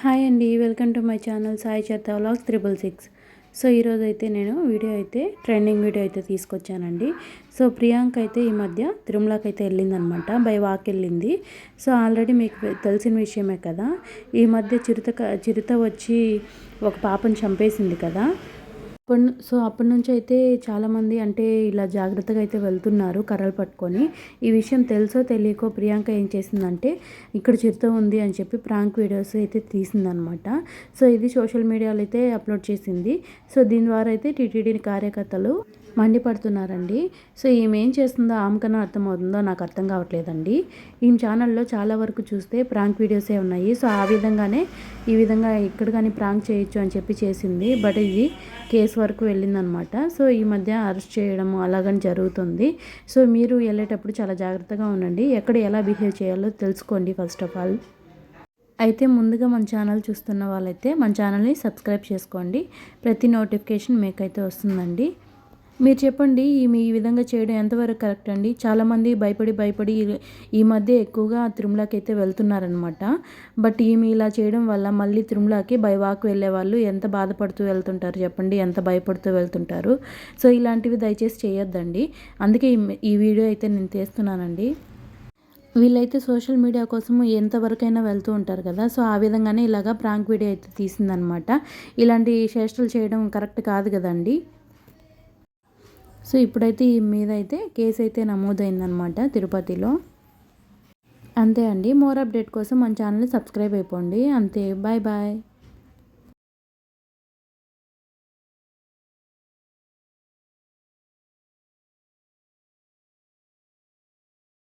Hi అండి welcome to my channel Sai Chetha vlogs triple six. So ఈరోజు అయితే నేను వీడియో అయితే ట్రెండింగ్ వీడియో అయితే తీసుకొచ్చానండి. సో ప్రియాంక అయితే ఈ మధ్య తిరుమలకి అయితే వెళ్ళిందనమాట బై వాక్ వెళ్ళింది. సో ఆల్రెడీ మీకు తెలిసిన విషయమే కదా ఈ మధ్య చిరుత చిరుత వచ్చి ఒక పాపను చంపేసింది కదా. అప్పటి సో అప్పటి నుంచి అయితే చాలామంది అంటే ఇలా జాగ్రత్తగా అయితే వెళ్తున్నారు కర్రలు పట్టుకొని. ఈ విషయం తెలుసో తెలియకో ప్రియాంక ఏం చేసిందంటే ఇక్కడ చిరుత ఉంది అని చెప్పి ప్రాంక్ వీడియోస్ అయితే తీసిందనమాట. సో ఇది సోషల్ మీడియాలో అయితే అప్లోడ్ చేసింది. సో దీని ద్వారా అయితే టీటీడీ కార్యకర్తలు మండిపడుతున్నారండి. సో ఈమె ఏం చేస్తుందో ఆమెకన్నా అర్థమవుతుందో నాకు అర్థం కావట్లేదండి. ఈ ఛానల్లో చాలా వరకు చూస్తే ప్రాంక్ వీడియోసే ఉన్నాయి. సో ఆ విధంగానే ఈ విధంగా ఇక్కడ కానీ ప్రాంక్ చేయొచ్చు అని చెప్పి చేసింది. బట్ ఇది కేసు వరకు వెళ్ళిందనమాట. సో ఈ మధ్య అరెస్ట్ చేయడం అలాగని జరుగుతుంది. సో మీరు వెళ్ళేటప్పుడు చాలా జాగ్రత్తగా ఉండండి. ఎక్కడ ఎలా బిహేవ్ చేయాలో తెలుసుకోండి ఫస్ట్ ఆఫ్ ఆల్. అయితే ముందుగా మన ఛానల్ చూస్తున్న వాళ్ళైతే మన ఛానల్ని సబ్స్క్రైబ్ చేసుకోండి. ప్రతి నోటిఫికేషన్ మీకైతే వస్తుందండి. మీరు చెప్పండి ఈమె ఈ విధంగా చేయడం ఎంతవరకు కరెక్ట్ అండి? చాలామంది భయపడి భయపడి ఈ మధ్య ఎక్కువగా తిరుమలకి అయితే వెళ్తున్నారనమాట బట్ ఈమె ఇలా చేయడం వల్ల మళ్ళీ తిరుమలకి బై వాక్ వెళ్ళే వాళ్ళు ఎంత బాధపడుతూ వెళ్తుంటారు చెప్పండి ఎంత భయపడుతూ వెళ్తుంటారు? సో ఇలాంటివి దయచేసి చేయొద్దండి. అందుకే ఈ వీడియో అయితే నేను తీస్తున్నానండి. వీళ్ళైతే సోషల్ మీడియా కోసం ఎంతవరకైనా వెళ్తూ ఉంటారు కదా? సో ఆ విధంగానే ఇలాగా ప్రాంక్ వీడియో అయితే తీసిందనమాట ఇలాంటి చేష్టలు చేయడం కరెక్ట్ కాదు కదండి? సో ఇప్పుడైతే ఈ మీద అయితే కేసు అయితే నమోదైందనమాట తిరుపతిలో. అంతే అండి. మోర్ అప్డేట్ కోసం మన ఛానల్ని సబ్స్క్రైబ్ అయిపోండి. అంతే. Bye bye.